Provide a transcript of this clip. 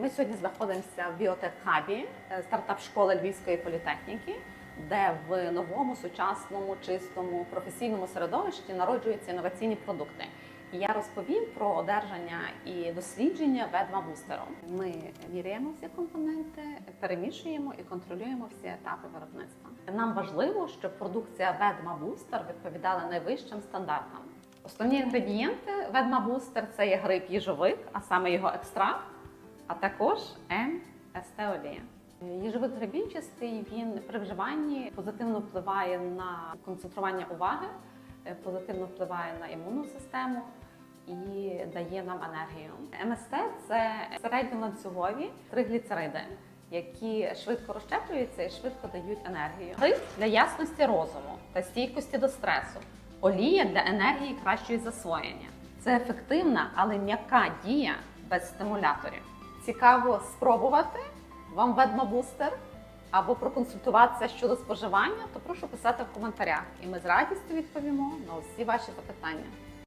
Ми сьогодні знаходимося в біотек-хабі е, стартап-школи Львівської політехніки, де в новому, сучасному, чистому, професійному середовищі народжуються інноваційні продукти. І я розповім про одержання і дослідження ведма бустером. Ми міряємо всі компоненти, перемішуємо і контролюємо всі етапи виробництва. Нам важливо, щоб продукція ведма бустер відповідала найвищим стандартам. Основні інгредієнти ведма бустер це є гриб їжовик, а саме його екстракт, а також МСТ олія. Їжовик грибінчастий він при вживанні позитивно впливає на концентрування уваги, е, позитивно впливає на імунну систему і дає нам енергію. МСТ це середньоланцюгові тригліцериди, які швидко розщеплюються і швидко дають енергію. Гриб для ясності розуму та стійкості до стресу. Олія для енергії кращої засвоєння. Це ефективна, але м'яка дія без стимуляторів. Цікаво спробувати вам ведмабустер або проконсультуватися щодо споживання, то прошу писати в коментарях, і ми з радістю відповімо на усі ваші запитання.